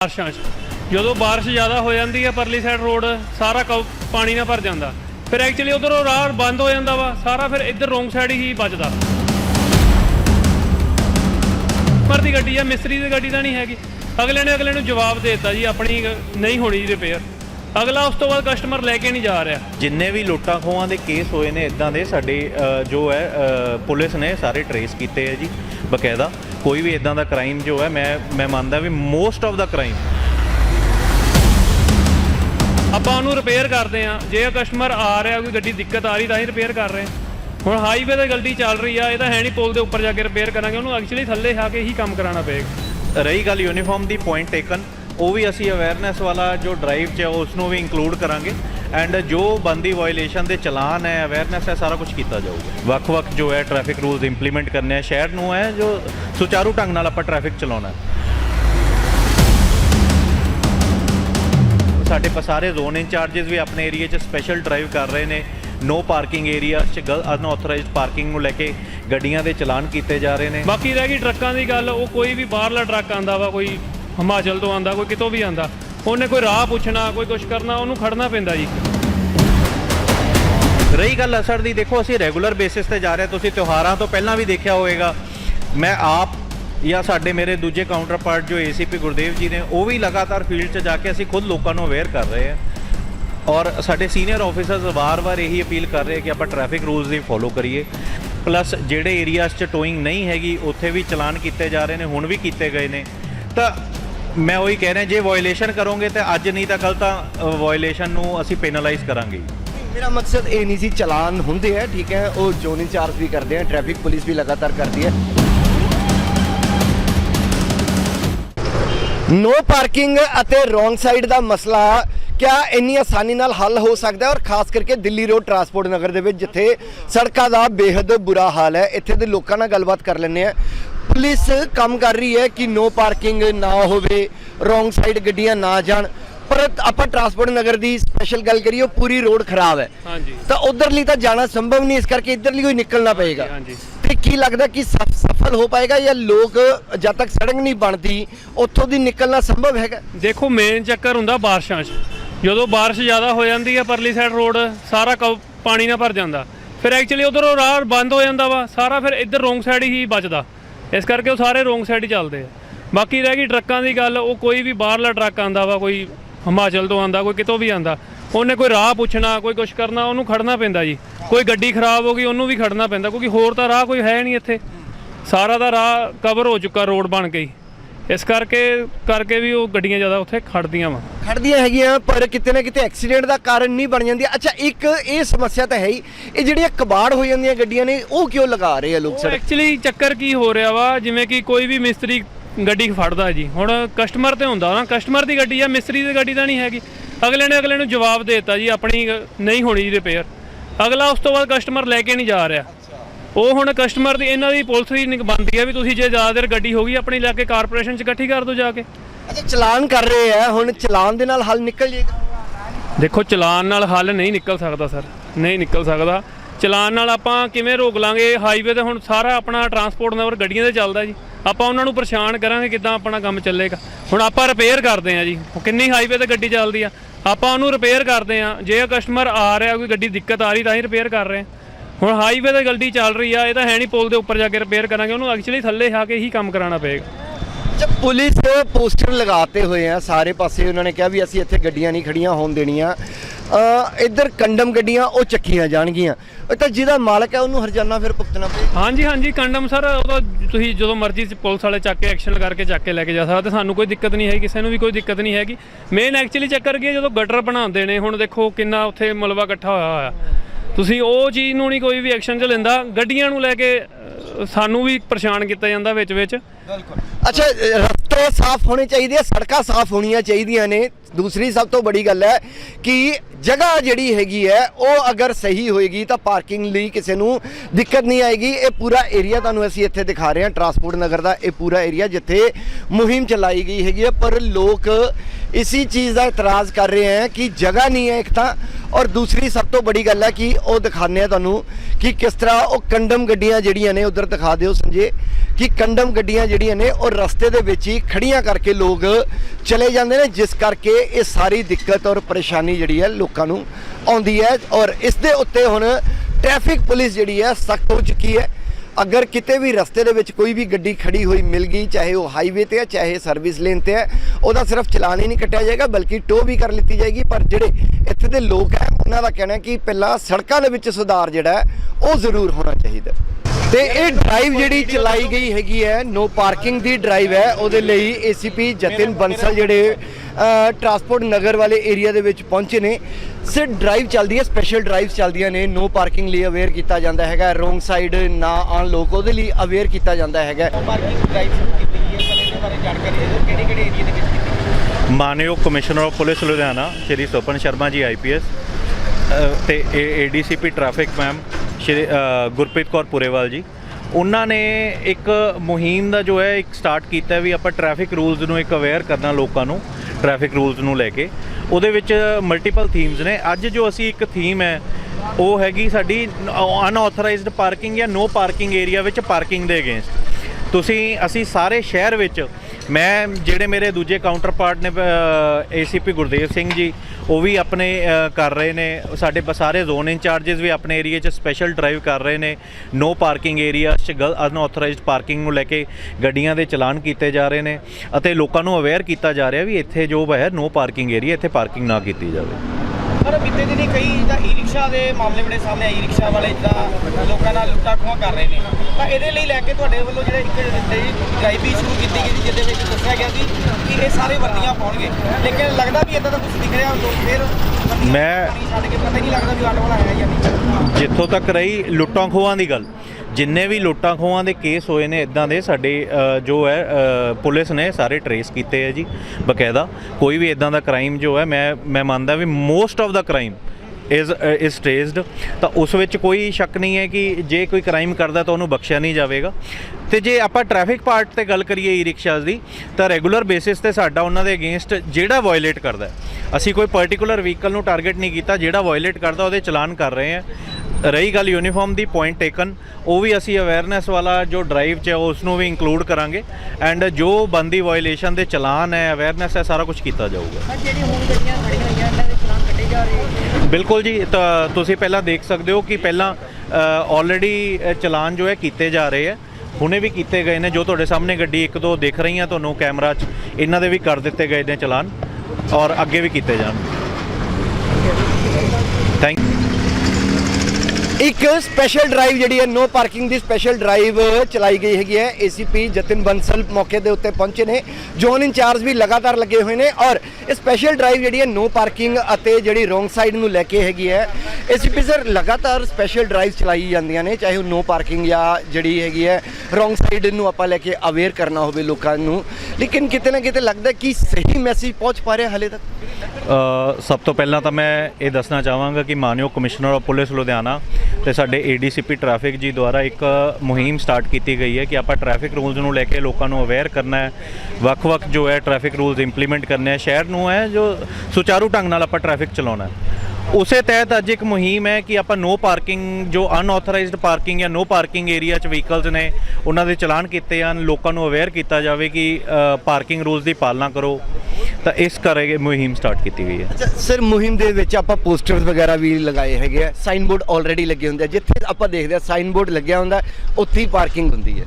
ਬਾਰਿਸ਼ਾਂ 'ਚ ਜਦੋਂ ਬਾਰਿਸ਼ ਜ਼ਿਆਦਾ ਹੋ ਜਾਂਦੀ ਹੈ ਪਰਲੀ ਸਾਈਡ ਰੋਡ ਸਾਰਾ ਪਾਣੀ ਨਾਲ ਭਰ ਜਾਂਦਾ। ਫਿਰ ਐਕਚੁਅਲੀ ਉਧਰੋਂ ਰਾਹ ਬੰਦ ਹੋ ਜਾਂਦਾ ਵਾ, ਸਾਰਾ ਫਿਰ ਇੱਧਰ ਰੋਂਗ ਸਾਈਡ ਹੀ ਬਚਦਾ ਪਰ ਦੀ ਗੱਡੀ ਆ ਮਿਸਤਰੀ ਦੀ ਗੱਡੀ ਤਾਂ ਨਹੀਂ ਹੈਗੀ। ਅਗਲੇ ਨੇ ਅਗਲੇ ਨੂੰ ਜਵਾਬ ਦੇ ਦਿੱਤਾ ਜੀ, ਆਪਣੀ ਨਹੀਂ ਹੋਣੀ ਰਿਪੇਅਰ ਅਗਲਾ ਉਸ ਤੋਂ ਬਾਅਦ ਕਸਟਮਰ ਲੈ ਕੇ ਨਹੀਂ ਜਾ ਰਿਹਾ। ਜਿੰਨੇ ਵੀ ਲੁੱਟਾਂ ਖੋਹਾਂ ਦੇ ਕੇਸ ਹੋਏ ਨੇ ਇਦਾਂ ਦੇ ਸਾਡੇ ਜੋ ਹੈ ਪੁਲਿਸ ਨੇ ਸਾਰੇ ਟਰੇਸ ਕੀਤੇ ਹੈ ਜੀ ਬਕਾਇਦਾ। ਕੋਈ ਵੀ ਇਦਾਂ ਦਾ ਕ੍ਰਾਈਮ ਜੋ ਹੈ ਮੈਂ ਮੈਂ ਮੰਨਦਾ ਵੀ ਮੋਸਟ ਆਫ ਦਾ ਕ੍ਰਾਈਮ ਆਪਾਂ ਉਹਨੂੰ ਰਿਪੇਅਰ ਕਰਦੇ ਆ ਜੇ ਕਸਟਮਰ ਆ ਰਿਹਾ ਕੋਈ ਗੱਡੀ ਦਿੱਕਤ ਆ ਰਹੀ ਤਾਂ ਹੀ ਰਿਪੇਅਰ ਕਰ ਰਹੇ। ਹੁਣ ਹਾਈਵੇ ਤੇ ਗੱਡੀ ਚੱਲ ਰਹੀ ਆ ਇਹ ਤਾਂ ਹੈ ਨਹੀਂ ਪੁਲ ਦੇ ਉੱਪਰ ਜਾ ਕੇ ਰਿਪੇਅਰ ਕਰਾਂਗੇ। ਉਹਨੂੰ ਐਕਚੁਅਲੀ ਥੱਲੇ ਆ ਕੇ ਹੀ ਕੰਮ ਕਰਾਉਣਾ ਪਏਗਾ। ਰਹੀ ਗੱਲ ਯੂਨੀਫਾਰਮ ਦੀ ਪੁਆਇੰਟ ਟੇਕਨ ਉਹ ਵੀ ਅਸੀਂ ਅਵੇਅਰਨੈਸ ਵਾਲਾ ਜੋ ਡਰਾਈਵ 'ਚ ਉਸ ਨੂੰ ਵੀ ਇਨਕਲੂਡ ਕਰਾਂਗੇ। ਐਂਡ ਜੋ ਬੰਦੀ ਵਾਇਲੇਸ਼ਨ ਦੇ ਚਲਾਨ ਹੈ ਅਵੇਅਰਨੈਸ ਹੈ, ਸਾਰਾ ਕੁਝ ਕੀਤਾ ਜਾਊਗਾ। ਵੱਖ-ਵੱਖ ਜੋ ਹੈ ਟ੍ਰੈਫਿਕ ਰੂਲਸ ਇੰਪਲੀਮੈਂਟ ਕਰਨੇ ਆ, ਸ਼ਹਿਰ ਨੂੰ ਹੈ, ਜੋ ਸੁਚਾਰੂ ਢੰਗ ਨਾਲ ਆਪਾਂ ਟ੍ਰੈਫਿਕ ਚਲਾਉਣਾ। ਸਾਡੇ ਪਸਾਰੇ ਜ਼ੋਨ ਇੰਚਾਰजेस ਵੀ ਆਪਣੇ ਏਰੀਆ 'ਚ ਸਪੈਸ਼ਲ ਡਰਾਈਵ ਕਰ ਰਹੇ ਨੇ। ਨੋ ਪਾਰਕਿੰਗ ਏਰੀਆ 'ਚ ਅਨਆਥੋਰਾਈਜ਼ਡ ਪਾਰਕਿੰਗ ਨੂੰ ਲੈ ਕੇ ਗੱਡੀਆਂ ਦੇ ਚਲਾਨ ਕੀਤੇ ਜਾ ਰਹੇ ਨੇ। ਬਾਕੀ ਰਹਿ ਗਈ ਟਰੱਕਾਂ ਦੀ ਗੱਲ, ਉਹ ਕੋਈ ਵੀ ਬਾਹਰਲਾ ਟਰੱਕ ਆਂਦਾ ਵਾ, ਕੋਈ ਹਿਮਾਚਲ ਤੋਂ ਆਂਦਾ, ਕੋਈ ਕਿਤੋਂ ਵੀ ਆਂਦਾ। ਉਹਨੇ ਕੋਈ ਰਾਹ ਪੁੱਛਣਾ, ਕੋਈ ਕੁਝ ਕਰਨਾ, ਉਹਨੂੰ ਖੜਨਾ ਪੈਂਦਾ ਜੀ। ਰਹੀ ਗੱਲ ਅਸਰ ਦੀ, ਦੇਖੋ ਅਸੀਂ ਰੈਗੂਲਰ ਬੇਸਿਸ ਤੇ ਜਾ ਰਹੇ ਤੁਸੀਂ ਤਿਉਹਾਰਾਂ ਤੋਂ ਪਹਿਲਾਂ ਵੀ ਦੇਖਿਆ ਹੋਵੇਗਾ। ਮੈਂ ਆਪ ਜਾਂ ਸਾਡੇ ਮੇਰੇ ਦੂਜੇ ਕਾਊਂਟਰ ਪਾਰਟ ਜੋ ਏਸੀਪੀ ਗੁਰਦੇਵ ਜੀ ਨੇ, ਉਹ ਵੀ ਲਗਾਤਾਰ ਫੀਲਡ 'ਚ ਜਾ ਕੇ ਅਸੀਂ ਖੁਦ ਲੋਕਾਂ ਨੂੰ ਅਵੇਅਰ ਕਰ ਰਹੇ ਹਾਂ। ਔਰ ਸਾਡੇ ਸੀਨੀਅਰ ਆਫੀਸਰਸ ਵਾਰ-ਵਾਰ ਇਹੀ ਅਪੀਲ ਕਰ ਰਹੇ ਕਿ ਆਪਾਂ ਟ੍ਰੈਫਿਕ ਰੂਲਸ ਦੀ ਫੋਲੋ ਕਰੀਏ। ਪਲੱਸ ਜਿਹੜੇ ਏਰੀਆਸ 'ਚ ਟੋਇੰਗ ਨਹੀਂ ਹੈਗੀ, ਉੱਥੇ ਵੀ ਚਲਾਨ ਕੀਤੇ ਜਾ ਰਹੇ ਨੇ, ਹੁਣ ਵੀ ਕੀਤੇ ਗਏ ਨੇ। ਤਾਂ ਮੈਂ ਉਹੀ ਕਹਿ ਰਿਹਾ, ਜੇ ਵਾਇਓਲੇਸ਼ਨ ਕਰੋਗੇ ਤੇ ਅੱਜ ਨਹੀਂ ਤਾਂ ਕੱਲ ਤਾਂ ਵਾਇਓਲੇਸ਼ਨ ਨੂੰ ਅਸੀਂ ਪੈਨਲਾਈਜ਼ ਕਰਾਂਗੇ ਮੇਰਾ ਮਕਸਦ ਇਹ ਨਹੀਂ ਸੀ ਚਲਾਨ ਹੁੰਦੇ ਆ, ਠੀਕ ਹੈ, ਉਹ ਜ਼ੋਨ ਇੰਚਾਰਜ ਵੀ ਕਰਦੇ ਆ ਟ੍ਰੈਫਿਕ ਪੁਲਿਸ ਵੀ ਲਗਾਤਾਰ ਕਰਦੀ ਹੈ। ਨੋ ਪਾਰਕਿੰਗ ਅਤੇ ਰੋਂਗ ਸਾਈਡ ਦਾ ਮਸਲਾ ਕਿਆ ਇੰਨੀ ਆਸਾਨੀ ਨਾਲ ਹੱਲ ਹੋ ਸਕਦਾ ਹੈ? ਔਰ ਖਾਸ ਕਰਕੇ ਦਿੱਲੀ ਰੋਡ ਟਰਾਂਸਪੋਰਟ ਨਗਰ ਦੇ ਵਿੱਚ, ਜਿੱਥੇ ਸੜਕਾਂ ਦਾ ਬੇਹੱਦ ਬੁਰਾ ਹਾਲ ਹੈ, ਇੱਥੇ ਦੇ ਲੋਕਾਂ ਨਾਲ ਗੱਲਬਾਤ ਕਰ ਲੈਂਦੇ ਆ ਪੁਲਿਸ ਕੰਮ ਕਰ ਰਹੀ ਹੈ ਕਿ ਨੋ ਪਾਰਕਿੰਗ ਨਾ ਹੋਵੇ ਰੋਂਗ ਸਾਈਡ ਗੱਡੀਆਂ ਨਾ ਜਾਣ। ਪਰ ਆਪਾਂ ਟਰਾਂਸਪੋਰਟ ਨਗਰ ਦੀ ਸਪੈਸ਼ਲ ਗੱਲ ਕਰੀਏ ਉਹ ਪੂਰੀ ਰੋਡ ਖਰਾਬ ਹੈ। ਹਾਂਜੀ। ਤਾਂ ਉਧਰਲੀ ਤਾਂ ਜਾਣਾ ਸੰਭਵ ਨਹੀਂ ਇਸ ਕਰਕੇ ਇਧਰਲੀ ਕੋਈ ਨਿਕਲਣਾ ਪਏਗਾ। ਹਾਂਜੀ ਤੇ ਕੀ ਲੱਗਦਾ ਕਿ ਸਫ- ਸਫਲ ਹੋ ਪਾਏਗਾ ਜਾਂ ਲੋਕ ਜਦ ਤੱਕ ਸੜਕ ਨਹੀਂ ਬਣਦੀ ਉੱਥੋਂ ਦੀ ਨਿਕਲਣਾ ਸੰਭਵ ਹੈਗਾ? ਦੇਖੋ ਮੇਨ ਚੱਕਰ ਹੁੰਦਾ ਬਾਰਿਸ਼ਾਂ 'ਚ। ਜਦੋਂ ਬਾਰਿਸ਼ ਜ਼ਿਆਦਾ ਹੋ ਜਾਂਦੀ ਹੈ ਪਰਲੀ ਸਾਈਡ ਰੋਡ ਸਾਰਾ ਪਾਣੀ ਨਾਲ ਭਰ ਜਾਂਦਾ। ਫਿਰ ਐਕਚੁਅਲੀ ਉਧਰੋਂ ਰਾਹ ਬੰਦ ਹੋ ਜਾਂਦਾ ਵਾ ਸਾਰਾ ਫਿਰ ਇੱਧਰ ਰੋਂਗ ਸਾਈਡ ਹੀ ਬਚਦਾ। ਇਸ ਕਰਕੇ ਉਹ ਸਾਰੇ ਰੋਂਗ ਸਾਈਡ ਹੀ ਚੱਲਦੇ ਆ। ਬਾਕੀ ਰਹਿ ਗਈ ਟਰੱਕਾਂ ਦੀ ਗੱਲ, ਉਹ ਕੋਈ ਵੀ ਬਾਹਰਲਾ ਟਰੱਕ ਆਂਦਾ ਵਾ, ਕੋਈ ਹਿਮਾਚਲ ਤੋਂ ਆਂਦਾ, ਕੋਈ ਕਿਤੋਂ ਵੀ ਆਂਦਾ, ਉਹਨੇ ਕੋਈ ਰਾਹ ਪੁੱਛਣਾ, ਕੋਈ ਕੁਝ ਕਰਨਾ, ਉਹਨੂੰ ਖੜਨਾ ਪੈਂਦਾ ਜੀ। ਕੋਈ ਗੱਡੀ ਖਰਾਬ ਹੋ ਗਈ, ਉਹਨੂੰ ਵੀ ਖੜਨਾ ਪੈਂਦਾ, ਕਿਉਂਕਿ ਹੋਰ ਤਾਂ ਰਾਹ ਕੋਈ ਹੈ ਨਹੀਂ ਇੱਥੇ। ਸਾਰਾ ਦਾ ਰਾਹ ਕਵਰ ਹੋ ਚੁੱਕਾ ਰੋਡ ਬਣ ਕੇ ਹੀ। ਇਸ ਕਰਕੇ ਕਰਕੇ ਵੀ ਉਹ ਗੱਡੀਆਂ ਜ਼ਿਆਦਾ ਉੱਥੇ ਖੜਦੀਆਂ ਵਾ। ਖੜਦੀਆਂ ਹੈਗੀਆਂ ਪਰ ਕਿਤੇ ਨਾ ਕਿਤੇ ਐਕਸੀਡੈਂਟ ਦਾ ਕਾਰਨ ਨਹੀਂ ਬਣ ਜਾਂਦੀ ਅੱਛਾ ਇੱਕ ਇਹ ਸਮੱਸਿਆ ਤਾਂ ਹੈ ਹੀ ਇਹ ਜਿਹੜੀਆਂ ਕਬਾੜ ਹੋ ਜਾਂਦੀਆਂ ਗੱਡੀਆਂ ਨੇ ਉਹ ਕਿਉਂ ਲਗਾ ਰਹੇ ਆ ਲੋਕ ਸੜਕ? ਐਕਚੁਅਲੀ ਚੱਕਰ ਕੀ ਹੋ ਰਿਹਾ ਵਾ ਜਿਵੇਂ ਕਿ ਕੋਈ ਵੀ ਮਿਸਤਰੀ ਗੱਡੀ ਫੜਦਾ ਜੀ। ਹੁਣ ਕਸਟਮਰ ਤੇ ਹੁੰਦਾ ਨਾ ਕਸਟਮਰ ਦੀ ਗੱਡੀ ਆ ਮਿਸਤਰੀ ਦੀ ਗੱਡੀ ਤਾਂ ਨਹੀਂ ਹੈਗੀ। ਅਗਲੇ ਨੇ ਅਗਲੇ ਨੂੰ ਜਵਾਬ ਦੇ ਦਿੱਤਾ ਜੀ ਆਪਣੀ ਨਹੀਂ ਹੋਣੀ ਰਿਪੇਅਰ ਅਗਲਾ ਉਸ ਤੋਂ ਬਾਅਦ ਕਸਟਮਰ ਲੈ ਕੇ ਨਹੀਂ ਜਾ ਰਿਹਾ। ਉਹ ਹੁਣ ਕਸਟਮਰ ਦੀ ਇਹਨਾਂ ਦੀ ਪੁਲਿਸ ਦੀ ਨਿਗ- ਬਣਦੀ ਹੈ ਵੀ ਤੁਸੀਂ ਜੇ ਜ਼ਿਆਦਾ ਦੇਰ ਗੱਡੀ ਹੋ ਗਈ ਆਪਣੀ ਲੈ ਕੇ ਕਾਰਪੋਰੇਸ਼ਨ 'ਚ ਇਕੱਠੀ ਕਰ ਦਿਓ ਜਾ ਕੇ। ਅੱਛਾ ਚਲਾਨ ਕਰ ਰਹੇ ਆ ਹੁਣ ਚਲਾਨ ਦੇ ਨਾਲ ਹੱਲ ਨਿਕਲ ਜਾਏਗਾ? ਦੇਖੋ ਚਲਾਨ ਨਾਲ ਹੱਲ ਨਹੀਂ ਨਿਕਲ ਸਕਦਾ ਸਰ। ਨਹੀਂ ਨਿਕਲ ਸਕਦਾ। ਚਲਾਨ ਨਾਲ ਆਪਾਂ ਕਿਵੇਂ ਰੋਕ ਲਾਂਗੇ? ਹਾਈਵੇ ਤੇ ਹੁਣ ਸਾਰਾ ਆਪਣਾ ਟਰਾਂਸਪੋਰਟ ਨੰਬਰ ਗੱਡੀਆਂ ਤੇ ਚੱਲਦਾ ਜੀ। ਆਪਾਂ ਉਹਨਾਂ ਨੂੰ ਪਰੇਸ਼ਾਨ ਕਰਾਂਗੇ ਕਿੱਦਾਂ ਆਪਣਾ ਕੰਮ ਚੱਲੇਗਾ। ਹੁਣ ਆਪਾਂ ਰਿਪੇਅਰ ਕਰਦੇ ਆ ਜੀ। ਕਿੰਨੀ ਹਾਈਵੇ ਤੇ ਗੱਡੀ ਚੱਲਦੀ ਆ। ਆਪਾਂ ਉਹਨੂੰ ਰਿਪੇਅਰ ਕਰਦੇ ਆ। ਜੇ ਕਸਟਮਰ ਆ ਰਿਹਾ ਕੋਈ ਗੱਡੀ ਦਿੱਕਤ ਆ ਰਹੀ ਤਾਂ ਹੀ ਰਿਪੇਅਰ ਕਰ ਰਹੇ ਆ। ਹੁਣ ਹਾਈਵੇ ਤੇ ਗੱਡੀ ਚੱਲ ਰਹੀ ਆ ਇਹ ਤਾਂ ਹੈ ਨਹੀਂ ਪੁਲ ਦੇ ਉੱਪਰ ਜਾ ਕੇ ਰਿਪੇਅਰ ਕਰਾਂਗੇ ਉਹਨੂੰ ਐਕਚੁਅਲੀ ਥੱਲੇ ਆ ਕੇ ਹੀ ਕੰਮ ਕਰਾਉਣਾ ਪਏਗਾ। ਅੱਛਾ ਪੁਲਿਸ ਪੋਸਟਰ ਲਗਾਤੇ ਹੋਏ ਆ ਸਾਰੇ ਪਾਸੇ ਉਹਨਾਂ ਨੇ ਕਿਹਾ ਵੀ ਅਸੀਂ ਇੱਥੇ ਗੱਡੀਆਂ ਨਹੀਂ ਖੜੀਆਂ ਹੋਣ ਦੇਣੀਆਂ। ਅ ਇੱਧਰ ਕੰਡਮ ਗੱਡੀਆਂ ਉਹ ਚੱਕੀਆਂ ਜਾਣਗੀਆਂ। ਉਹ ਤਾਂ ਜਿਹਦਾ ਮਾਲਕ ਹੈ ਉਹਨੂੰ ਹਰਜਾਨਾ ਫਿਰ ਭੁਗਤਣਾ ਪਏਗਾ। ਹਾਂਜੀ ਹਾਂਜੀ ਕੰਡਮ ਸਰ ਉਹ ਤਾਂ ਤੁਸੀਂ ਜਦੋਂ ਮਰਜ਼ੀ ਪੁਲਿਸ ਵਾਲੇ ਚੱਕ ਕੇ ਐਕਸ਼ਨ ਕਰਕੇ ਚੱਕ ਕੇ ਲੈ ਕੇ ਜਾ ਸਕਦੇ ਸਾਨੂੰ ਕੋਈ ਦਿੱਕਤ ਨਹੀਂ ਹੈਗੀ ਕਿਸੇ ਨੂੰ ਵੀ ਕੋਈ ਦਿੱਕਤ ਨਹੀਂ ਹੈਗੀ। ਮੇਨ ਐਕਚੁਅਲੀ ਚੱਕਰ ਕੀ ਹੈ ਜਦੋਂ ਗਟਰ ਬਣਾਉਂਦੇ ਨੇ ਹੁਣ ਦੇਖੋ ਕਿੰਨਾ ਉੱਥੇ ਮਲਬਾ ਇਕੱਠਾ ਹੋਇਆ ਹੋਇਆ। ਤੁਸੀਂ ਉਹ ਚੀਜ਼ ਨੂੰ ਨਹੀਂ ਕੋਈ ਵੀ ਐਕਸ਼ਨ ਚ ਲੈਂਦਾ ਗੱਡੀਆਂ ਨੂੰ ਲੈ ਕੇ ਅਹ, ਸਾਨੂੰ ਵੀ ਪਰੇਸ਼ਾਨ ਕੀਤਾ ਜਾਂਦਾ ਵਿੱਚ ਵਿੱਚ। ਅੱਛਾ ਰਸਤੇ ਸਾਫ਼ ਹੋਣੇ ਚਾਹੀਦੇ ਆ ਸੜਕਾਂ ਸਾਫ਼ ਹੋਣੀਆਂ ਚਾਹੀਦੀਆਂ ਨੇ। ਦੂਸਰੀ ਸਭ ਤੋਂ ਬੜੀ ਗੱਲ ਹੈ ਕਿ ਜਗ੍ਹਾ ਜਿਹੜੀ ਹੈਗੀ ਹੈ, ਉਹ ਅਗਰ ਸਹੀ ਹੋਏਗੀ ਤਾਂ ਪਾਰਕਿੰਗ ਲਈ ਕਿਸੇ ਨੂੰ ਦਿੱਕਤ ਨਹੀਂ ਆਏਗੀ। ਇਹ ਪੂਰਾ ਏਰੀਆ ਤੁਹਾਨੂੰ ਅਸੀਂ ਇੱਥੇ ਦਿਖਾ ਰਹੇ ਹਾਂ। ਟਰਾਂਸਪੋਰਟ ਨਗਰ ਦਾ ਇਹ ਪੂਰਾ ਏਰੀਆ ਜਿੱਥੇ ਮੁਹਿੰਮ ਚਲਾਈ ਗਈ ਹੈਗੀ ਹੈ। ਪਰ ਲੋਕ ਇਸੀ ਚੀਜ਼ ਦਾ ਇਤਰਾਜ਼ ਕਰ ਰਹੇ ਹੈ ਕਿ ਜਗ੍ਹਾ ਨਹੀਂ ਹੈ ਇੱਕ ਤਾਂ। ਔਰ ਦੂਸਰੀ ਸਭ ਤੋਂ ਬੜੀ ਗੱਲ ਹੈ ਕਿ ਉਹ ਦਿਖਾਉਂਦੇ ਆ ਤੁਹਾਨੂੰ ਕਿ ਕਿਸ ਤਰ੍ਹਾਂ ਉਹ ਕੰਡਮ ਗੱਡੀਆਂ ਜਿਹੜੀਆਂ ਨੇ, ਉਧਰ ਦਿਖਾ ਦਿਓ ਸੰਜੇ, ਕਿ ਕੰਡਮ ਗੱਡੀਆਂ ਜਿਹੜੀਆਂ ਨੇ, ਉਹ ਰਸਤੇ ਦੇ ਵਿੱਚ ਹੀ ਖੜੀਆਂ ਕਰਕੇ ਲੋਕ ਚਲੇ ਜਾਂਦੇ ਨੇ, ਜਿਸ ਕਰਕੇ ਇਹ ਸਾਰੀ ਦਿੱਕਤ ਔਰ ਪਰੇਸ਼ਾਨੀ ਜਿਹੜੀ ਹੈ ਲੋਕਾਂ ਨੂੰ ਆਉਂਦੀ ਹੈ ਔਰ ਇਸ ਦੇ ਉੱਤੇ ਹੁਣ ਟ੍ਰੈਫਿਕ ਪੁਲਿਸ ਜਿਹੜੀ ਹੈ ਸਖਤ ਹੋ ਚੁੱਕੀ ਹੈ। ਅਗਰ ਕਿਤੇ ਵੀ ਰਸਤੇ ਦੇ ਵਿੱਚ ਕੋਈ ਵੀ ਗੱਡੀ ਖੜੀ ਹੋਈ ਮਿਲ ਗਈ, ਚਾਹੇ ਉਹ ਹਾਈਵੇ ਤੇ ਹੈ, ਚਾਹੇ ਸਰਵਿਸ ਲੇਨ ਤੇ ਹੈ, ਉਹਦਾ ਸਿਰਫ ਚਲਾਨ ਹੀ ਨਹੀਂ ਕੱਟਿਆ ਜਾਏਗਾ, ਬਲਕਿ ਟੋ ਵੀ ਕਰ ਲਿੱਤੀ ਜਾਏਗੀ। ਪਰ ਜਿਹੜੇ ਇੱਥੇ ਦੇ ਲੋਕ ਹੈ, ਉਹਨਾਂ ਦਾ ਕਹਿਣਾ ਕਿ ਪਹਿਲਾਂ ਸੜਕਾਂ ਦੇ ਵਿੱਚ ਸੁਧਾਰ ਜਿਹੜਾ ਹੈ, ਉਹ ਜ਼ਰੂਰ ਹੋਣਾ ਚਾਹੀਦਾ। ਤੇ ਇਹ ਡਰਾਈਵ ਜਿਹੜੀ ਚਲਾਈ ਗਈ ਹੈਗੀ ਹੈ ਨੋ ਪਾਰਕਿੰਗ ਦੀ ਡਰਾਈਵ ਹੈ ਉਹਦੇ ਲਈ ਏਸੀਪੀ ਜਤਿਨ ਬੰਸਲ ਜਿਹੜੇ ਟਰਾਂਸਪੋਰਟ ਨਗਰ ਵਾਲੇ ਏਰੀਆ ਦੇ ਵਿੱਚ ਪਹੁੰਚੇ ਨੇ। ਸੇ ਡਰਾਈਵ ਚੱਲਦੀ ਹੈ ਸਪੈਸ਼ਲ ਡਰਾਈਵਸ ਚੱਲਦੀਆਂ ਨੇ ਨੋ ਪਾਰਕਿੰਗ ਲਈ ਅਵੇਅਰ ਕੀਤਾ ਜਾਂਦਾ ਹੈਗਾ ਰੋਂਗ ਸਾਈਡ ਨਾ ਆਉਣ ਲੋਕ ਉਹਦੇ ਲਈ ਅਵੇਅਰ ਕੀਤਾ ਜਾਂਦਾ ਹੈਗਾ। ਪਾਰਕਿੰਗ ਡਰਾਈਵ ਸ਼ੁਰੂ ਕੀਤੀ ਗਈ ਹੈ ਇਹਦੇ ਬਾਰੇ ਜਾਣਕਾਰੀ ਦੇ ਦਿਓ ਕਿਹੜੇ ਕਿਹੜੇ ਏਰੀਆ ਦੇ ਵਿੱਚ ਕੀਤੀ ਮਾਨਯੋਗ commissioner of police Ludhiana Shri Sopan Sharma ji IPS ਤੇ ADCP traffic ma'am Shri Gurpreet Kaur Purewal ji. ਉਹਨਾਂ ਨੇ ਇੱਕ ਮੁਹਿੰਮ ਦਾ ਜੋ ਹੈ, ਇੱਕ ਸਟਾਰਟ ਕੀਤਾ ਵੀ ਆਪਾਂ ਟ੍ਰੈਫਿਕ ਰੂਲਸ ਨੂੰ ਇੱਕ ਅਵੇਅਰ ਕਰਨਾ ਲੋਕਾਂ ਨੂੰ ਟ੍ਰੈਫਿਕ ਰੂਲਸ ਨੂੰ ਲੈ ਕੇ। ਉਹਦੇ ਵਿੱਚ ਮਲਟੀਪਲ ਥੀਮਸ ਨੇ। ਅੱਜ ਜੋ ਅਸੀਂ ਇੱਕ ਥੀਮ ਹੈ, ਉਹ ਹੈਗੀ ਸਾਡੀ ਅਨਆਥੋਰਾਈਜ਼ਡ ਪਾਰਕਿੰਗ ਜਾਂ ਨੋ ਪਾਰਕਿੰਗ ਏਰੀਆ ਵਿੱਚ ਪਾਰਕਿੰਗ ਦੇ ਅਗੇਂਸਟ ਤੁਸੀਂ, ਅਸੀਂ ਸਾਰੇ ਸ਼ਹਿਰ ਵਿੱਚ ਮੈਂ ਜਿਹੜੇ ਮੇਰੇ ਦੂਜੇ ਕਾਊਂਟਰ ਪਾਰਟ ਨੇ ਏਸੀਪੀ ਗੁਰਦੇਵ ਸਿੰਘ ਜੀ, ਉਹ ਵੀ ਆਪਣੇ ਕਰ ਰਹੇ ਨੇ। ਸਾਡੇ ਸਾਰੇ ਜ਼ੋਨ ਇੰਚਾਰजेस ਵੀ ਆਪਣੇ ਏਰੀਆ 'ਚ ਸਪੈਸ਼ਲ ਡਰਾਈਵ ਕਰ ਰਹੇ ਨੇ। ਨੋ ਪਾਰਕਿੰਗ ਏਰੀਆ 'ਚ ਅਨਆਥੋਰਾਈਜ਼ਡ ਪਾਰਕਿੰਗ ਨੂੰ ਲੈ ਕੇ ਗੱਡੀਆਂ ਦੇ ਚਲਾਨ ਕੀਤੇ ਜਾ ਰਹੇ ਨੇ। ਅਤੇ ਲੋਕਾਂ ਨੂੰ ਅਵੇਅਰ ਕੀਤਾ ਜਾ ਰਿਹਾ ਵੀ ਇੱਥੇ ਜੋ ਹੈ ਨੋ ਪਾਰਕਿੰਗ ਏਰੀਆ ਇੱਥੇ ਪਾਰਕਿੰਗ ਨਾ ਕੀਤੀ ਜਾਵੇ। ਸਰ ਬੀਤੇ ਦਿਨੀ ਕਈ ਜਿੱਦਾਂ ਈ ਰਿਕਸ਼ਾ ਦੇ ਮਾਮਲੇ ਬੜੇ ਸਾਹਮਣੇ ਆਈ ਰਿਕਸ਼ਾ ਵਾਲੇ ਜਿੱਦਾਂ ਲੋਕਾਂ ਨਾਲ ਲੁੱਟਾ ਖੋਹਾਂ ਕਰ ਰਹੇ ਨੇ। ਤਾਂ ਇਹਦੇ ਲਈ ਲੈ ਕੇ ਤੁਹਾਡੇ ਵੱਲੋਂ ਜਿਹੜਾ ਇੱਕ ਵੀ ਸ਼ੁਰੂ ਕੀਤੀ ਗਈ ਸੀ ਜਿਹਦੇ ਵਿੱਚ ਦੱਸਿਆ ਗਿਆ ਸੀ ਕਿ ਇਹ ਸਾਰੇ ਵਰਦੀਆਂ ਪਾਉਣਗੇ। ਲੇਕਿਨ ਲੱਗਦਾ ਵੀ ਇਦਾਂ ਦਾ ਕੁਝ ਦਿਖ ਰਿਹਾ ਲੋਕ ਫਿਰ ਮੈਂ- ਛੱਡ ਕੇ ਪਤਾ ਹੀ ਨਹੀਂ ਲੱਗਦਾ ਵੀ ਆਟੋ ਵਾਲਾ ਹੈ ਜਾਂ ਨਹੀਂ। ਜਿੱਥੋਂ ਤੱਕ ਰਹੀ ਲੁੱਟਾਂ ਖੋਹਾਂ ਦੀ ਗੱਲ। ਜਿੰਨੇ ਵੀ ਲੁੱਟਾਂ ਖੋਹਾਂ ਦੇ ਕੇਸ ਹੋਏ ਨੇ ਇਦਾਂ ਦੇ, ਸਾਡੇ ਜੋ ਹੈ ਪੁਲਿਸ ਨੇ ਸਾਰੇ ਟਰੇਸ ਕੀਤੇ ਹੈ ਜੀ, ਬਕਾਇਦਾ। ਕੋਈ ਵੀ ਇਦਾਂ ਦਾ ਕ੍ਰਾਈਮ ਜੋ ਹੈ, ਮੈਂ ਮੈਂ ਮੰਨਦਾ ਵੀ most of the crime is is traced ਤਾਂ ਉਸ ਵਿੱਚ ਕੋਈ ਸ਼ੱਕ ਨਹੀਂ ਹੈ ਕਿ ਜੇ ਕੋਈ ਕ੍ਰਾਈਮ ਕਰਦਾ ਤਾਂ ਉਹਨੂੰ ਬਖਸ਼ਿਆ ਨਹੀਂ ਜਾਵੇਗਾ। ਤੇ ਜੇ ਆਪਾਂ ਟ੍ਰੈਫਿਕ ਪਾਰਟ ਤੇ ਗੱਲ ਕਰੀਏ ਈ ਰਿਕਸ਼ਾਸ ਦੀ, ਤਾਂ ਰੈਗੂਲਰ ਬੇਸਿਸ ਤੇ ਸਾਡਾ ਉਹਨਾਂ ਦੇ ਅਗੇਂਸਟ ਜਿਹੜਾ ਵਾਇਲੇਟ ਕਰਦਾ ਅਸੀਂ ਕੋਈ ਪਾਰਟਿਕੂਲਰ ਵਹੀਕਲ ਨੂੰ ਟਾਰਗੇਟ ਨਹੀਂ ਕੀਤਾ, ਜਿਹੜਾ ਵਾਇਲੇਟ ਕਰਦਾ, ਉਹਦੇ ਚਲਾਨ ਕਰ ਰਹੇ ਹਾਂ। ਰਹੀ ਗੱਲ ਯੂਨੀਫਾਰਮ ਦੀ ਪੁਆਇੰਟ ਟੇਕਨ ਉਹ ਵੀ ਅਸੀਂ ਅਵੇਅਰਨੈਸ ਵਾਲਾ ਜੋ ਡਰਾਈਵ 'ਚ ਉਸ ਨੂੰ ਵੀ ਇੰਕਲੂਡ ਕਰਾਂਗੇ। ਐਂਡ ਜੋ ਬੰਦੀ ਵਾਇਲੇਸ਼ਨ ਦੇ ਚਲਾਨ ਹੈ ਅਵੇਅਰਨੈਸ ਹੈ ਸਾਰਾ ਕੁਝ ਕੀਤਾ ਜਾਊਗਾ। ਸਰ ਜਿਹੜੀ ਹੁਣ ਗੱਡੀਆਂ ਖੜੀਆਂ ਹੋਈਆਂ ਇਹਨਾਂ ਦੇ ਚਲਾਨ ਕੱਟੇ ਜਾ ਰਹੇ ਬਿਲਕੁਲ ਜੀ ਤਾਂ ਤੁਸੀਂ ਪਹਿਲਾਂ ਦੇਖ ਸਕਦੇ ਹੋ ਕਿ ਪਹਿਲਾਂ ਆਲਰੇਡੀ ਚਲਾਨ ਜੋ ਹੈ ਕੀਤੇ ਜਾ ਰਹੇ ਹੈ। ਹੁਣੇ ਵੀ ਕੀਤੇ ਗਏ ਨੇ ਜੋ ਤੁਹਾਡੇ ਸਾਹਮਣੇ ਗੱਡੀ ਇੱਕ ਦੋ ਦਿਖ ਰਹੀਆਂ ਤੁਹਾਨੂੰ ਕੈਮਰਾ 'ਚ ਇਹਨਾਂ ਦੇ ਵੀ ਕਰ ਦਿੱਤੇ ਗਏ ਨੇ ਚਲਾਨ ਔਰ ਅੱਗੇ ਵੀ ਕੀਤੇ ਜਾਣ। ਥੈਂਕ ਇੱਕ ਸਪੈਸ਼ਲ ਡਰਾਈਵ ਜਿਹੜੀ ਹੈ ਨੋ ਪਾਰਕਿੰਗ ਦੀ ਸਪੈਸ਼ਲ ਡਰਾਈਵ ਚਲਾਈ ਗਈ ਹੈਗੀ ਹੈ। ਏਸੀਪੀ ਜਤਿਨ ਬੰਸਲ ਮੌਕੇ ਦੇ ਉੱਤੇ ਪਹੁੰਚੇ ਨੇ। ਜ਼ੋਨ ਇੰਚਾਰਜ ਵੀ ਲਗਾਤਾਰ ਲੱਗੇ ਹੋਏ ਨੇ ਔਰ ਇਹ ਸਪੈਸ਼ਲ ਡਰਾਈਵ ਜਿਹੜੀ ਹੈ ਨੋ ਪਾਰਕਿੰਗ ਅਤੇ ਜਿਹੜੀ ਰੋਂਗ ਸਾਈਡ ਨੂੰ ਲੈ ਕੇ ਹੈਗੀ ਹੈ। ਏਸੀਪੀ ਸਰ ਲਗਾਤਾਰ ਸਪੈਸ਼ਲ ਡਰਾਈਵ ਚਲਾਈ ਜਾਂਦੀਆਂ ਨੇ, ਚਾਹੇ ਉਹ ਨੋ ਪਾਰਕਿੰਗ ਜਾਂ ਜਿਹੜੀ ਹੈਗੀ ਹੈ ਰੋਂਗ ਸਾਈਡ ਨੂੰ ਆਪਾਂ ਲੈ ਕੇ ਅਵੇਅਰ ਕਰਨਾ ਹੋਵੇ ਲੋਕਾਂ ਨੂੰ। ਲੇਕਿਨ ਕਿਤੇ ਨਾ ਕਿਤੇ ਲੱਗਦਾ ਕਿ ਸਹੀ ਮੈਸੇਜ ਪਹੁੰਚ ਪਾ ਰਿਹਾ ਹਲੇ ਤੱਕ। ਸਭ ਤੋਂ ਪਹਿਲਾਂ ਤਾਂ ਮੈਂ ਇਹ ਦੱਸਣਾ ਚਾਹਾਂਗਾ ਕਿ ਮਾਨਯੋਗ ਕਮਿਸ਼ਨਰ ਆਫ ਪੁਲਿਸ ਲੁਧਿਆਣਾ ਤੇ ਸਾਡੇ ਏਡੀਸੀਪੀ ਟ੍ਰੈਫਿਕ ਜੀ ਦੁਆਰਾ ਇੱਕ ਮੁਹਿੰਮ ਸਟਾਰਟ ਕੀਤੀ ਗਈ ਹੈ ਕਿ ਆਪਾਂ ਟ੍ਰੈਫਿਕ ਰੂਲਸ ਨੂੰ ਲੈ ਕੇ ਲੋਕਾਂ ਨੂੰ ਅਵੇਅਰ ਕਰਨਾ ਹੈ। ਵੱਖ-ਵੱਖ ਜੋ ਹੈ ਟ੍ਰੈਫਿਕ ਰੂਲਸ ਇੰਪਲੀਮੈਂਟ ਕਰਨੇ ਹੈ। ਸ਼ਹਿਰ ਨੂੰ ਹੈ ਜੋ ਸੁਚਾਰੂ ਢੰਗ ਨਾਲ ਆਪਾਂ ਟ੍ਰੈਫਿਕ ਚਲਾਉਣਾ ਹੈ। ਉਸੇ ਤਹਿਤ ਅੱਜ ਇੱਕ ਮੁਹਿੰਮ ਹੈ ਕਿ ਆਪਾਂ ਨੋ ਪਾਰਕਿੰਗ ਜੋ ਅਨਆਥੋਰਾਈਜ਼ਡ ਪਾਰਕਿੰਗ ਜਾਂ ਨੋ ਪਾਰਕਿੰਗ ਏਰੀਆ 'ਚ ਵਹੀਕਲਸ ਨੇ, ਉਹਨਾਂ ਦੇ ਚਲਾਨ ਕੀਤੇ ਹਨ ਲੋਕਾਂ ਨੂੰ ਅਵੇਅਰ ਕੀਤਾ ਜਾਵੇ ਕਿ ਪਾਰਕਿੰਗ ਰੂਲਸ ਦੀ ਪਾਲਣਾ ਕਰੋ। ਤਾਂ ਇਸ ਕਰਕੇ ਮੁਹਿੰਮ ਸਟਾਰਟ ਕੀਤੀ ਗਈ ਹੈ। ਅੱਛਾ ਸਰ ਮੁਹਿੰਮ ਦੇ ਵਿੱਚ ਆਪਾਂ ਪੋਸਟਰਸ ਵਗੈਰਾ ਵੀ ਲਗਾਏ ਹੈਗੇ ਆ। ਸਾਈਨ ਬੋਰਡ ਆਲਰੇਡੀ ਲੱਗੇ ਹੁੰਦੇ ਆ। ਜਿੱਥੇ ਆਪਾਂ ਦੇਖਦੇ ਆ ਸਾਈਨ ਬੋਰਡ ਲੱਗਿਆ ਹੁੰਦਾ ਉੱਥੇ ਹੀ ਪਾਰਕਿੰਗ ਹੁੰਦੀ ਹੈ।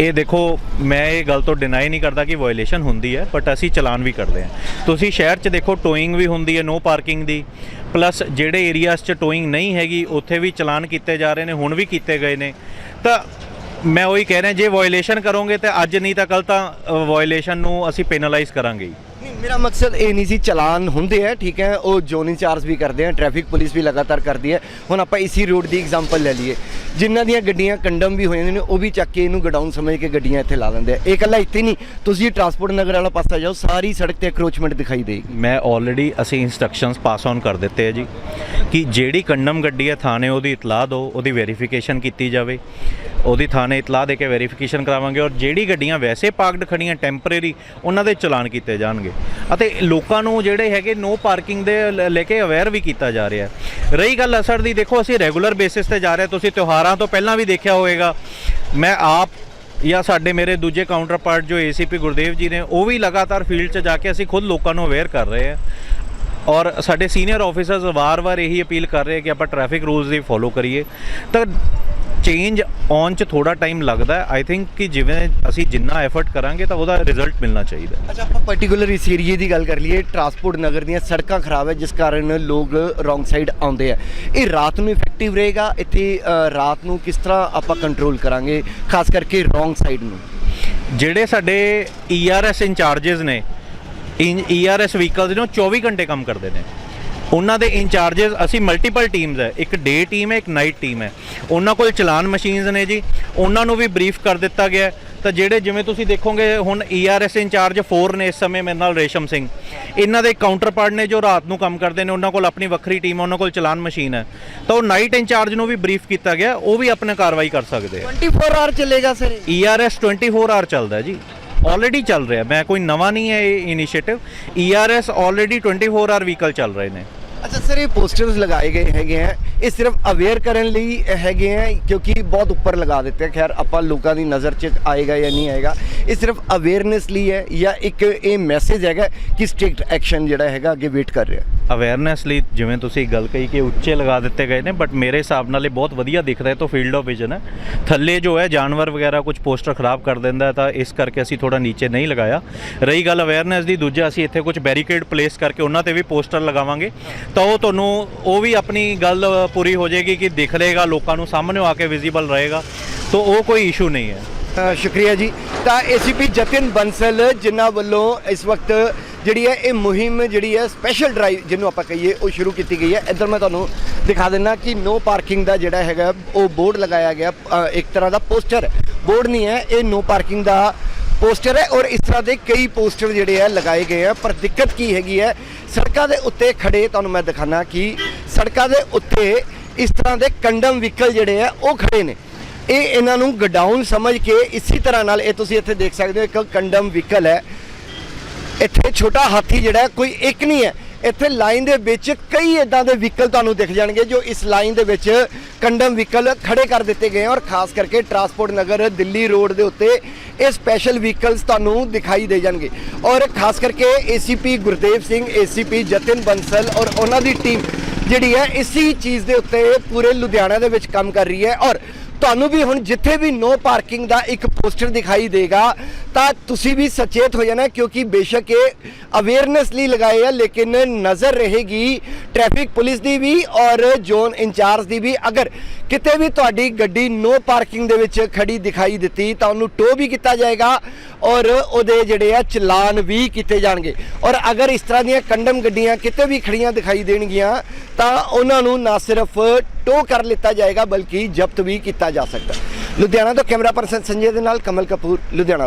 ਇਹ ਦੇਖੋ ਮੈਂ ਇਹ ਗੱਲ ਤੋਂ ਡਿਨਾਈ ਨਹੀਂ ਕਰਦਾ ਕਿ ਵਾਇਲੇਸ਼ਨ ਹੁੰਦੀ ਹੈ ਬਟ ਅਸੀਂ ਚਲਾਨ ਵੀ ਕਰਦੇ ਹਾਂ। ਤੁਸੀਂ ਸ਼ਹਿਰ 'ਚ ਦੇਖੋ ਟੋਇੰਗ ਵੀ ਹੁੰਦੀ ਹੈ ਨੋ ਪਾਰਕਿੰਗ ਦੀ। ਪਲੱਸ ਜਿਹੜੇ ਏਰੀਆਸ 'ਚ ਟੋਇੰਗ ਨਹੀਂ ਹੈਗੀ ਉੱਥੇ ਵੀ ਚਲਾਨ ਕੀਤੇ ਜਾ ਰਹੇ ਨੇ ਹੁਣ ਵੀ ਕੀਤੇ ਗਏ ਨੇ। ਤਾਂ ਮੈਂ ਉਹੀ ਕਹਿ ਰਿਹਾ ਜੇ ਵਾਇਲੇਸ਼ਨ ਕਰੋਗੇ ਤੇ ਅੱਜ ਨਹੀਂ ਤਾਂ ਕੱਲ ਤਾਂ ਵਾਇਲੇਸ਼ਨ ਨੂੰ ਅਸੀਂ ਪੈਨਲਾਈਜ਼ ਕਰਾਂਗੇ ਮੇਰਾ ਮਕਸਦ ਇਹ ਨਹੀਂ ਸੀ ਚਲਾਨ ਹੁੰਦੇ ਆ, ਠੀਕ ਹੈ, ਉਹ ਜ਼ੋਨ ਇੰਚਾਰਜ ਵੀ ਕਰਦੇ ਆ ਟ੍ਰੈਫਿਕ ਪੁਲਿਸ ਵੀ ਲਗਾਤਾਰ ਕਰਦੀ ਹੈ। ਹੁਣ ਆਪਾਂ ਇਸੀ ਰੋਡ ਦੀ ਐਗਜ਼ਾਮਪਲ ਲੈ ਲਈਏ। ਜਿਨ੍ਹਾਂ ਦੀਆਂ ਗੱਡੀਆਂ ਕੰਡਮ ਵੀ ਹੋ ਜਾਂਦੀਆਂ ਨੇ, ਉਹ ਵੀ ਚੱਕ ਕੇ ਇਹਨੂੰ ਗਡਾਊਨ ਸਮਝ ਕੇ ਗੱਡੀਆਂ ਇੱਥੇ ਲਾ ਦਿੰਦੇ ਆ। ਇਹ ਇਕੱਲਾ ਇੱਥੇ ਨਹੀਂ, ਤੁਸੀਂ ਟਰਾਂਸਪੋਰਟ ਨਗਰ ਵਾਲਾ ਪਾਸਾ ਜਾਓ, ਸਾਰੀ ਸੜਕ ਤੇ ਅਕਰੋਚਮੈਂਟ ਦਿਖਾਈ ਦੇਗੀ। ਮੈਂ ਆਲਰੇਡੀ ਅਸੀਂ ਇਨਸਟਰਕਸ਼ਨਸ ਪਾਸ ਔਨ ਕਰ ਦਿੱਤੇ ਹੈ ਜੀ, ਕਿ ਜਿਹੜੀ ਕੰਡਮ ਗੱਡੀ ਹੈ, ਥਾਣੇ ਉਹਦੀ ਇਤਲਾਹ ਦਿਓ, ਉਹਦੀ ਵੈਰੀਫਿਕੇਸ਼ਨ ਕੀਤੀ ਜਾਵੇ। ਉਹਦੀ ਥਾਣੇ ਇਤਲਾਹ ਦੇ ਕੇ ਵੈਰੀਫਿਕੇਸ਼ਨ ਕਰਾਵਾਂਗੇ ਔਰ ਜਿਹੜੀ ਗੱਡੀਆਂ ਵੈਸੇ ਪਾਰਕਡ ਖੜੀਆਂ ਟੈਂਪਰੇਰੀ, ਉਹਨਾਂ ਦੇ ਚਲਾਨ ਕੀਤੇ ਜਾਣਗੇ। ਅਤੇ ਲੋਕਾਂ ਨੂੰ ਜਿਹੜੇ ਹੈਗੇ ਨੋ ਪਾਰਕਿੰਗ ਦੇ ਲ- ਲੈ ਕੇ ਅਵੇਅਰ ਵੀ ਕੀਤਾ ਜਾ ਰਿਹਾ ਹੈ। ਰਹੀ ਗੱਲ ਅਸਰ ਦੀ, ਦੇਖੋ ਅਸੀਂ ਰੈਗੂਲਰ ਬੇਸਿਸ ਤੇ ਜਾ ਰਹੇ ਹਾਂ। ਤੁਸੀਂ ਤਿਉਹਾਰਾਂ ਤੋਂ ਪਹਿਲਾਂ ਵੀ ਦੇਖਿਆ ਹੋਵੇਗਾ। ਮੈਂ ਆਪ ਜਾਂ ਸਾਡੇ ਮੇਰੇ ਦੂਜੇ ਕਾਊਂਟਰ ਪਾਰਟ ਜੋ ਏਸੀਪੀ ਗੁਰਦੇਵ ਜੀ ਨੇ, ਉਹ ਵੀ ਲਗਾਤਾਰ ਫੀਲਡ 'ਚ ਜਾ ਕੇ ਅਸੀਂ ਖੁਦ ਲੋਕਾਂ ਨੂੰ ਅਵੇਅਰ ਕਰ ਰਹੇ ਹਾਂ। ਔਰ ਸਾਡੇ ਸੀਨੀਅਰ ਆਫੀਸਰਸ ਵਾਰ-ਵਾਰ ਇਹੀ ਅਪੀਲ ਕਰ ਰਹੇ ਕਿ ਆਪਾਂ ਟ੍ਰੈਫਿਕ ਰੂਲਸ ਦੀ ਫੋਲੋ ਕਰੀਏ। ਤਾਂ ਚੇਂਜ ਆਉਣ 'ਚ ਥੋੜਾ ਟਾਈਮ ਲੱਗਦਾ ਆਈ ਥਿੰਕ ਕਿ ਜਿਵੇਂ ਅਸੀਂ ਜਿੰਨਾ ਐਫਰਟ ਕਰਾਂਗੇ ਤਾਂ ਉਹਦਾ ਰਿਜ਼ਲਟ ਮਿਲਣਾ ਚਾਹੀਦਾ। ਅੱਛਾ ਆਪਾਂ ਪਾਰਟਿਕੂਲਰ ਇਸ ਏਰੀਏ ਦੀ ਗੱਲ ਕਰ ਲਈਏ। ਟਰਾਂਸਪੋਰਟ ਨਗਰ ਦੀਆਂ ਸੜਕਾਂ ਖਰਾਬ ਹੈ ਜਿਸ ਕਾਰਨ ਲੋਕ ਰੋਂਗ ਸਾਈਡ ਆਉਂਦੇ ਆ ਇਹ ਰਾਤ ਨੂੰ ਇਫੈਕਟਿਵ ਰਹੇਗਾ? ਇੱਥੇ ਰਾਤ ਨੂੰ ਕਿਸ ਤਰ੍ਹਾਂ ਆਪਾਂ ਕੰਟਰੋਲ ਕਰਾਂਗੇ? ਖਾਸ ਕਰਕੇ ਰੋਂਗ ਸਾਈਡ ਨੂੰ। ਜਿਹੜੇ ਸਾਡੇ ਈਆਰਐਸ ਇੰਚਾਰजेस ਨੇ ਈਆਰਐਸ ਵਹੀਕਲਸ ਨੇ ਉਹ 24 ਘੰਟੇ ਕੰਮ ਕਰਦੇ ਨੇ। ਉਹਨਾਂ ਦੇ ਇੰਚਾਰजेस ਅਸੀਂ ਮਲਟੀਪਲ ਟੀਮਸ ਹੈ ਇੱਕ ਡੇ ਟੀਮ ਹੈ ਇੱਕ ਨਾਈਟ ਟੀਮ ਹੈ। ਉਹਨਾਂ ਕੋਲ ਚਲਾਨ ਮਸ਼ੀਨਸ ਨੇ ਜੀ ਉਹਨਾਂ ਨੂੰ ਵੀ ਬਰੀਫ ਕਰ ਦਿੱਤਾ ਗਿਆ। ਤਾਂ ਜਿਹੜੇ ਜਿਵੇਂ ਤੁਸੀਂ ਦੇਖੋਗੇ ਹੁਣ ਈਆਰਐਸ ਇੰਚਾਰਜ 4 ਨੇ ਇਸ ਸਮੇਂ ਮੇਰੇ ਨਾਲ ਰੇਸ਼ਮ ਸਿੰਘ। ਇਹਨਾਂ ਦੇ ਕਾਊਂਟਰ ਪਾਰਟ ਨੇ ਜੋ ਰਾਤ ਨੂੰ ਕੰਮ ਕਰਦੇ ਨੇ ਉਹਨਾਂ ਕੋਲ ਆਪਣੀ ਵੱਖਰੀ ਟੀਮ ਉਹਨਾਂ ਕੋਲ ਚਲਾਨ ਮਸ਼ੀਨ ਹੈ। ਤਾਂ ਉਹ ਨਾਈਟ ਇੰਚਾਰਜ ਨੂੰ ਵੀ ਬਰੀਫ ਕੀਤਾ ਗਿਆ ਉਹ ਵੀ ਆਪਣਾ ਕਾਰਵਾਈ ਕਰ ਸਕਦੇ ਆ। 24 ਆਵਰ ਚੱਲੇਗਾ ਸਰ ERS 24 ਆਰ ਚੱਲਦਾ ਜੀ। ਆਲਰੇਡੀ ਚੱਲ ਰਿਹਾ ਮੈਂ ਕੋਈ ਨਵਾਂ ਨਹੀਂ ਹੈ ਇਹ ਇਨੀਸ਼ੀਏਟਿਵ ERS ਆਲਰੇਡੀ 24 ਆਰ ਵਹੀਕਲ ਚੱਲ ਰਹੇ ਨੇ। ਅੱਛਾ ਸਰ, ਇਹ ਪੋਸਟਰਸ ਲਗਾਏ ਗਏ ਹੈਗੇ ਆ। ਇਹ ਸਿਰਫ ਅਵੇਅਰ ਕਰਨ ਲਈ ਹੈਗੇ ਆ ਕਿਉਂਕਿ ਬਹੁਤ ਉੱਪਰ ਲਗਾ ਦਿੱਤੇ ਆ। ਖੈਰ, ਆਪਾਂ ਲੋਕਾਂ ਦੀ ਨਜ਼ਰ 'ਚ ਆਏਗਾ ਜਾਂ ਨਹੀਂ ਆਏਗਾ। ਇਹ ਸਿਰਫ ਅਵੇਅਰਨੈਸ ਲਈ ਹੈ ਜਾਂ ਇੱਕ ਇਹ ਮੈਸੇਜ ਹੈਗਾ ਕਿ ਸਟ੍ਰਿਕਟ ਐਕਸ਼ਨ ਜਿਹੜਾ ਹੈਗਾ ਅੱਗੇ ਵੇਟ ਕਰ ਰਿਹਾ। ਅਵੇਅਰਨੈਸ ਲਈ ਜਿਵੇਂ ਤੁਸੀਂ ਗੱਲ ਕਹੀ ਕਿ ਉੱਚੇ ਲਗਾ ਦਿੱਤੇ ਗਏ ਨੇ ਬਟ ਮੇਰੇ ਹਿਸਾਬ ਨਾਲ ਇਹ ਬਹੁਤ ਵਧੀਆ ਦਿਖਦਾ ਹੈ ਤੋਂ ਫੀਲਡ ਆਫ ਵਿਜ਼ਨ ਹੈ। ਥੱਲੇ ਜੋ ਹੈ ਜਾਨਵਰ ਵਗੈਰਾ ਕੁਝ ਪੋਸਟਰ ਖਰਾਬ ਕਰ ਦਿੰਦਾ ਤਾਂ ਇਸ ਕਰਕੇ ਅਸੀਂ ਥੋੜਾ ਨੀਚੇ ਨਹੀਂ ਲਗਾਇਆ। ਰਹੀ ਗੱਲ ਅਵੇਅਰਨੈਸ ਦੀ ਦੂਜਾ ਅਸੀਂ ਇੱਥੇ ਕੁਝ ਬੈਰੀਕੇਡ ਪਲੇਸ ਕਰਕੇ ਉਹਨਾਂ ਤੇ ਵੀ ਪੋਸਟਰ ਲਗਾਵਾਂਗੇ। ਤਾਂ ਉਹ ਤੁਹਾਨੂੰ ਉਹ ਵੀ ਆਪਣੀ ਗੱਲ ਪੂਰੀ ਹੋ ਜਾਏਗੀ ਕਿ ਦਿਖ ਰਹੇਗਾ ਲੋਕਾਂ ਨੂੰ ਸਾਹਮਣੇ ਆ ਕੇ ਵਿਜ਼ੀਬਲ ਰਹੇਗਾ। ਤਾਂ ਉਹ ਕੋਈ ਇਸ਼ੂ ਨਹੀਂ ਹੈ। ਅ, ਸ਼ੁਕਰੀਆ ਜੀ। ਤਾਂ ਏਸੀਪੀ ਜਤਿਨ ਬੰਸਲ ਜਿਨ੍ਹਾਂ ਵੱਲੋਂ ਇਸ ਵਕਤ ਜਿਹੜੀ ਹੈ, ਇਹ ਮੁਹਿੰਮ ਜਿਹੜੀ ਹੈ ਸਪੈਸ਼ਲ ਡਰਾਈਵ ਜਿਹਨੂੰ ਆਪਾਂ ਕਹੀਏ, ਉਹ ਸ਼ੁਰੂ ਕੀਤੀ ਗਈ ਹੈ। ਇੱਧਰ ਮੈਂ ਤੁਹਾਨੂੰ ਦਿਖਾ ਦਿੰਦਾ ਕਿ ਨੋ ਪਾਰਕਿੰਗ ਦਾ ਜਿਹੜਾ ਹੈਗਾ, ਉਹ ਬੋਰਡ ਲਗਾਇਆ ਗਿਆ ਇੱਕ ਤਰ੍ਹਾਂ ਦਾ ਪੋਸਟਰ ਬੋਰਡ ਨਹੀਂ ਹੈ, ਇਹ ਨੋ ਪਾਰਕਿੰਗ ਦਾ ਪੋਸਟਰ ਹੈ ਔਰ ਇਸ ਤਰ੍ਹਾਂ ਦੇ ਕਈ ਪੋਸਟਰ ਜਿਹੜੇ ਆ ਲਗਾਏ ਗਏ ਆ ਪਰ ਦਿੱਕਤ ਕੀ ਹੈਗੀ ਹੈ, ਸੜਕਾਂ ਦੇ ਉੱਤੇ ਖੜੇ ਤੁਹਾਨੂੰ ਮੈਂ ਦਿਖਾਣਾ ਕਿ ਸੜਕਾਂ ਦੇ ਉੱਤੇ ਇਸ ਤਰ੍ਹਾਂ ਦੇ ਕੰਡਮ ਵਹੀਕਲ ਜਿਹੜੇ ਆ ਉਹ ਖੜੇ ਨੇ। ਇਹ ਇਹਨਾਂ ਨੂੰ ਗਡਾਊਨ ਸਮਝ ਕੇ ਇਸੇ ਤਰ੍ਹਾਂ ਨਾਲ ਇਹ ਤੁਸੀਂ ਇੱਥੇ ਦੇਖ ਸਕਦੇ ਹੋ, ਇੱਕ ਕੰਡਮ ਵਹੀਕਲ ਹੈ। ਇੱਥੇ ਛੋਟਾ ਹਾਥੀ ਜਿਹੜਾ ਕੋਈ ਇੱਕ ਨਹੀਂ ਹੈ। ਇੱਥੇ ਲਾਈਨ ਦੇ ਵਿੱਚ ਕਈ ਇਦਾਂ ਦੇ ਵਹੀਕਲ ਤੁਹਾਨੂੰ ਦਿਖ ਜਾਣਗੇ ਜੋ ਇਸ ਲਾਈਨ ਦੇ ਵਿੱਚ ਕੰਡਮ ਵਹੀਕਲ ਖੜੇ ਕਰ ਦਿੱਤੇ ਗਏ ਔਰ ਖਾਸ ਕਰਕੇ ਟਰਾਂਸਪੋਰਟ ਨਗਰ ਦਿੱਲੀ ਰੋਡ ਦੇ ਉੱਤੇ ਇਹ ਸਪੈਸ਼ਲ ਵਹੀਕਲਸ ਤੁਹਾਨੂੰ ਦਿਖਾਈ ਦੇ ਜਾਣਗੇ। ਔਰ ਖਾਸ ਕਰਕੇ ਏਸੀਪੀ ਗੁਰਦੇਵ ਸਿੰਘ ਏਸੀਪੀ ਜਤਿਨ ਬੰਸਲ ਔਰ ਉਹਨਾਂ ਦੀ ਟੀਮ ਜਿਹੜੀ ਹੈ, ਇਸੀ ਚੀਜ਼ ਦੇ ਉੱਤੇ ਪੂਰੇ ਲੁਧਿਆਣਾ ਦੇ ਵਿੱਚ ਕੰਮ ਕਰ ਰਹੀ ਹੈ। ਔਰ ਤੁਹਾਨੂੰ ਵੀ ਹੁਣ ਜਿੱਥੇ ਵੀ ਨੋ ਪਾਰਕਿੰਗ ਦਾ ਇੱਕ ਪੋਸਟਰ ਦਿਖਾਈ ਦੇਗਾ, ਤਾਂ ਤੁਸੀਂ ਵੀ ਸਚੇਤ ਹੋ ਜਾਣਾ, ਕਿਉਂਕਿ ਬੇਸ਼ੱਕ ਇਹ ਅਵੇਅਰਨੈਸ ਲਈ ਲਗਾਏ ਆ, ਲੇਕਿਨ ਨਜ਼ਰ ਰਹੇਗੀ ਟ੍ਰੈਫਿਕ ਪੁਲਿਸ ਦੀ ਵੀ ਔਰ ਜ਼ੋਨ ਇੰਚਾਰਜ ਦੀ ਵੀ। ਅਗਰ ਕਿਤੇ ਵੀ ਤੁਹਾਡੀ ਗੱਡੀ ਨੋ ਪਾਰਕਿੰਗ ਦੇ ਵਿੱਚ ਖੜੀ ਦਿਖਾਈ ਦਿੱਤੀ, ਤਾਂ ਉਹਨੂੰ ਟੋ ਵੀ ਕੀਤਾ ਜਾਏਗਾ ਔਰ ਉਹਦੇ ਜਿਹੜੇ ਆ ਚਲਾਨ ਵੀ ਕੀਤੇ ਜਾਣਗੇ। ਔਰ ਅਗਰ ਇਸ ਤਰ੍ਹਾਂ ਦੀਆਂ ਕੰਡਮ ਗੱਡੀਆਂ ਕਿਤੇ ਵੀ ਖੜੀਆਂ ਦਿਖਾਈ ਦੇਣਗੀਆਂ, ਤਾਂ ਉਹਨਾਂ ਨੂੰ ਨਾ ਸਿਰਫ ਟੋ ਕਰ ਲਿੱਤਾ ਜਾਏਗਾ, ਬਲਕਿ ਜ਼ਬਤ ਵੀ ਕੀਤਾ ਕੀਤਾ ਜਾ ਸਕਦਾ ਲੁਧਿਆਣਾ ਤੋਂ ਕੈਮਰਾ ਪਰਸਨ ਸੰਜੇ ਦੇ ਨਾਲ ਕਮਲ ਕਪੂਰ ਲੁਧਿਆਣਾ